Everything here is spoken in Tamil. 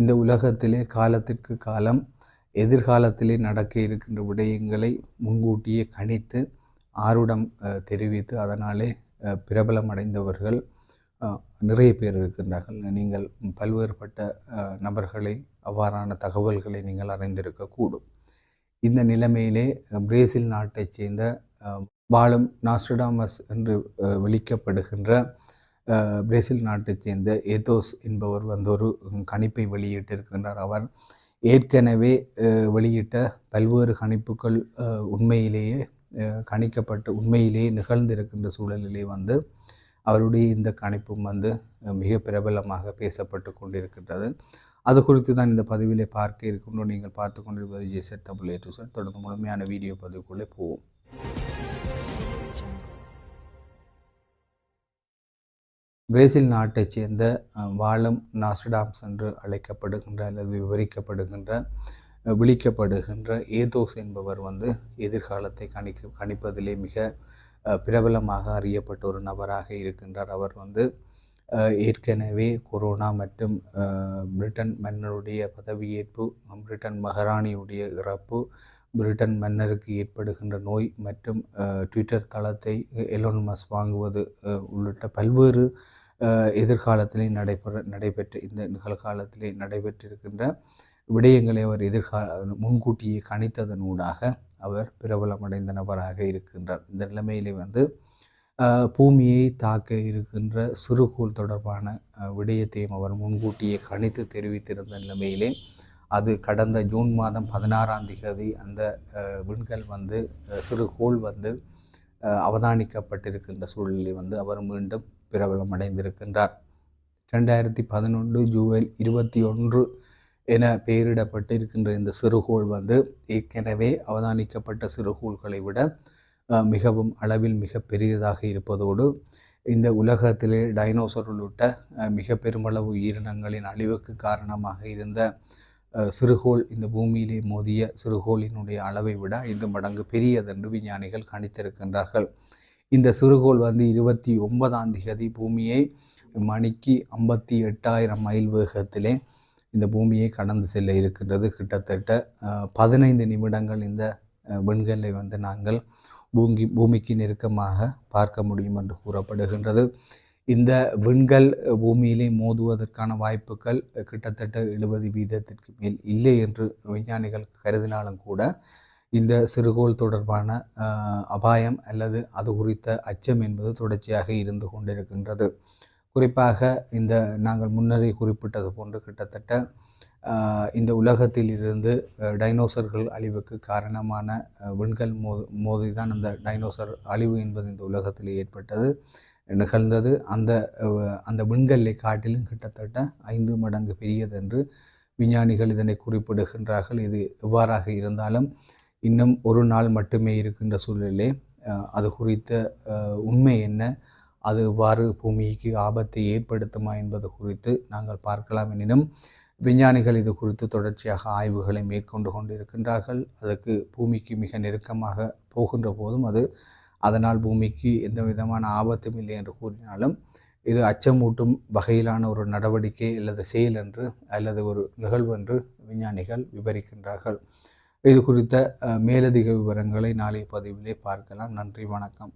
இந்த உலகத்திலே காலத்திற்கு காலம் எதிர்காலத்திலே நடக்க இருக்கின்ற விடயங்களை முன்கூட்டியே கணித்து ஆருடம் தெரிவித்து அதனாலே பிரபலமடைந்தவர்கள் நிறைய பேர் இருக்கின்றார்கள். நீங்கள் பல்வேறுபட்ட நபர்களை அவ்வாறான தகவல்களை நீங்கள் அறிந்திருக்கக்கூடும் இந்த நிலைமையிலே பிரேசில் நாட்டைச் சேர்ந்த வாழும் நாஸ்டடாமஸ் என்று விழிக்கப்படுகின்ற விளிக்கப்படுகின்ற பிரேசில் நாட்டைச் சேர்ந்த ஏதோஸ் என்பவர் வந்து ஒரு கணிப்பை வெளியிட்டிருக்கின்றார். அவர் ஏற்கனவே வெளியிட்ட பல்வேறு கணிப்புகள் உண்மையிலேயே கணிக்கப்பட்டு உண்மையிலேயே நிகழ்ந்திருக்கின்ற சூழலிலே வந்து அவருடைய இந்த கணிப்பும் வந்து மிக பிரபலமாக பேசப்பட்டு கொண்டிருக்கின்றது. அது குறித்து தான் இந்த பதிவிலே பார்க்க இருக்கின்றோம். நீங்கள் பார்த்து கொண்டிருப்பது ஜேசட் தமிழ் ஏற்று சார் தொடர்ந்து முழுமையான வீடியோ பதிவுக்குள்ளே போவோம். பிரேசில் நாட்டைச் சேர்ந்த வாழும் நாஸ்டாம்ஸ் என்று அழைக்கப்படுகின்ற அல்லது விவரிக்கப்படுகின்ற விழிக்கப்படுகின்ற ஏதோஸ் என்பவர் வந்து எதிர்காலத்தை கணிக்க கணிப்பதிலே மிக பிரபலமாக அறியப்பட்ட ஒரு நபராக இருக்கின்றார். அவர் வந்து ஏற்கனவே கொரோனா மற்றும் பிரிட்டன் மன்னருடைய பதவியேற்பு பிரிட்டன் மகாராணியுடைய இறப்பு பிரிட்டன் மன்னருக்கு ஏற்படுகின்ற நோய் மற்றும் ட்விட்டர் தளத்தை எலோன் மஸ் வாங்குவது உள்ளிட்ட பல்வேறு எதிர்காலத்திலே நடைபெற நடைபெற்ற இந்த நிகழ்காலத்திலே நடைபெற்றிருக்கின்ற விடயங்களை அவர் எதிர்கால முன்கூட்டியே கணித்ததனூடாக அவர் பிரபலமடைந்த நபராக இருக்கின்றார். இந்த நிலைமையிலே வந்து பூமியை தாக்க இருக்கின்ற சிறுகோள் தொடர்பான விடயத்தையும் அவர் முன்கூட்டியே கணித்து தெரிவித்திருந்த நிலைமையிலே அது கடந்த ஜூன் மாதம் பதினாறாம் தேதி அந்த விண்கல் வந்து சிறுகோள் வந்து அவதானிக்கப்பட்டிருக்கின்ற சூழலில் வந்து அவர் மீண்டும் பிரபலம் அடைந்திருக்கின்றார். ரெண்டாயிரத்தி பதினொன்று ஜூலை இருபத்தி ஒன்று என பெயரிடப்பட்டு இருக்கின்ற இந்த சிறுகோள் வந்து ஏற்கனவே அவதானிக்கப்பட்ட சிறுகோள்களை விட மிகவும் அளவில் மிக பெரியதாக இருப்பதோடு இந்த உலகத்திலே டைனோசர் உள்ளிட்ட மிக பெருமளவு உயிரினங்களின் அழிவுக்கு காரணமாக இருந்த சிறுகோள் இந்த பூமியிலே மோதிய சிறுகோளினுடைய அளவை விட ஐந்து மடங்கு பெரியதென்று விஞ்ஞானிகள் கணித்திருக்கின்றார்கள். இந்த சிறுகோள் வந்து இருபத்தி ஒன்பதாம் தேதி பூமியை மணிக்கு ஐம்பத்தி எட்டாயிரம் மைல் வேகத்திலே இந்த பூமியை கடந்து செல்ல இருக்கின்றது. கிட்டத்தட்ட பதினைந்து நிமிடங்கள் இந்த விண்கல்லை வந்து நாங்கள் பூங்கி பூமிக்கு நெருக்கமாக பார்க்க முடியும் என்று கூறப்படுகின்றது. இந்த விண்கல் பூமியிலே மோதுவதற்கான வாய்ப்புகள் கிட்டத்தட்ட எழுபது வீதத்திற்கு மேல் இல்லை என்று விஞ்ஞானிகள் கருதினாலும் கூட இந்த சிறுகோள் தொடர்பான அபாயம் அல்லது அது குறித்த அச்சம் என்பது தொடர்ச்சியாக இருந்து கொண்டிருக்கின்றது. குறிப்பாக இந்த நாங்கள் முன்னரே குறிப்பிட்டது போன்று கிட்டத்தட்ட இந்த உலகத்தில் இருந்து டைனோசர்கள் அழிவுக்கு காரணமான விண்கல் மோது மோதி தான் அந்த டைனோசர் அழிவு என்பது இந்த உலகத்தில் ஏற்பட்டது. நிகழ்ந்தது. அந்த அந்த விண்கல்லை காட்டிலும் கிட்டத்தட்ட ஐந்து மடங்கு பெரியது என்று விஞ்ஞானிகள் இதனை குறிப்பிடுகின்றார்கள். இது எவ்வாறாக இருந்தாலும் இன்னும் ஒரு நாள் மட்டுமே இருக்கின்ற சூழ்நிலை அது குறித்த உண்மை என்ன? அது எவ்வாறு பூமிக்கு ஆபத்தை ஏற்படுத்துமா என்பது குறித்து நாங்கள் பார்க்கலாம். எனினும் விஞ்ஞானிகள் இது குறித்து தொடர்ச்சியாக ஆய்வுகளை மேற்கொண்டு கொண்டிருக்கின்றார்கள். அதற்கு பூமிக்கு மிக நெருக்கமாக போகின்ற போதும் அது அதனால் பூமிக்கு எந்த விதமான ஆபத்தும் இல்லை என்று கூறினாலும் இது அச்சமூட்டும் வகையிலான ஒரு நடவடிக்கை அல்லது செயல் என்று அல்லது ஒரு நிகழ்வு என்று விஞ்ஞானிகள் விவரிக்கின்றார்கள். இது குறித்த மேலதிக விவரங்களை நாளைய பதிவிலே பார்க்கலாம். நன்றி வணக்கம்.